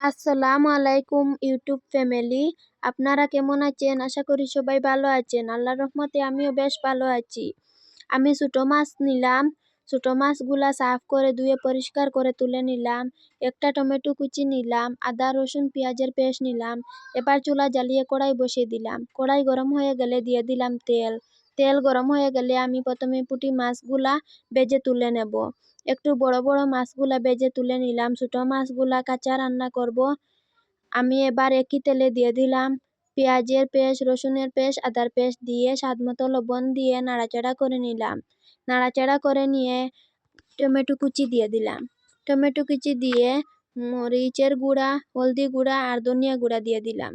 আসসালামু আলাইকুম YouTube family. আপনারা কেমন আছেন? আশা করি সবাই ভালো আছেন। আল্লাহ রহমতে আমিও বেশ ভালো আছি। আমি ছোটো মাছ নিলাম। ছোটো মাছগুলা সাফ করে ধুয়ে পরিষ্কার করে তুলে নিলাম। একটা টমেটো কুচি নিলাম। আদা, রসুন, পেঁয়াজের পেস্ট নিলাম। এবার চুলা জ্বালিয়ে কড়াই বসিয়ে দিলাম। কড়াই গরম হয়ে গেলে দিয়ে দিলাম তেল। তেল গরম হয়ে গেলে আমি প্রথমে পুঁটি মাছগুলা বেজে তুলে নেব। একটু বড় বড় মাছগুলা বেজে তুলে নিলাম। ছোটো মাছগুলা কাঁচা রান্না করব। আমি এবার একই তেলে দিয়ে দিলাম। পেঁয়াজের পেস্ট, রসুনের পেস্ট, আদার পেস্ট দিয়ে স্বাদ মতো লবণ দিয়ে নাড়াচাড়া করে নিলাম। নাড়াচাড়া করে নিয়ে টমেটো কুচি দিয়ে দিলাম। টমেটো কুচি দিয়ে মরিচের গুঁড়া, হলদি গুঁড়া আর ধনিয়া গুঁড়া দিয়ে দিলাম।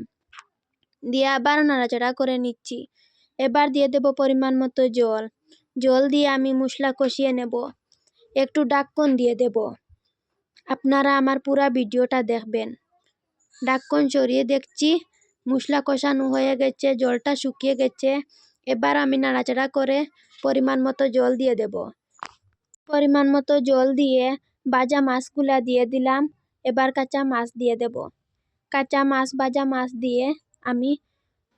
দিয়ে আবার নাড়াচাড়া করে নিচ্ছি। এবার দিয়ে দেব পরিমাণ মতো জল। জল দিয়ে আমি মশলা কষিয়ে নেব। একটু ডাক্কন দিয়ে দেব। আপনারা আমার পুরা ভিডিওটা দেখবেন। ডাক্কন সরিয়ে দেখছি, মশলা কষানো হয়ে গেছে, জলটা শুকিয়ে গেছে। এবার আমি নাড়াচাড়া করে পরিমাণ মতো জল দিয়ে দেব। পরিমাণ মতো জল দিয়ে ভাজা মাছগুলা দিয়ে দিলাম। এবার কাঁচা মাছ দিয়ে দেব। কাঁচা মাছ ভাজা মাছ দিয়ে আমি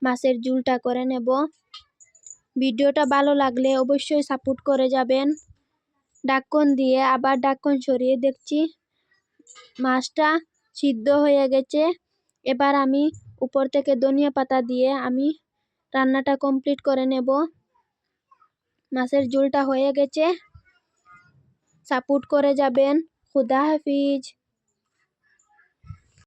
মাছের ঝুলটা করে নেব। ভিডিওটা ভালো লাগলে অবশ্যই সাপোর্ট করে যাবেন। ডাক্কন দিয়ে আবার ডাক্কন সরিয়ে দেখছি মাছটা সিদ্ধ হয়ে গেছে। এবার আমি উপর থেকে ধনিয়া পাতা দিয়ে আমি রান্নাটা কমপ্লিট করে নেব। মাছের ঝোলটা হয়ে গেছে। সাপোর্ট করে যাবেন। খুদা হাফিজ।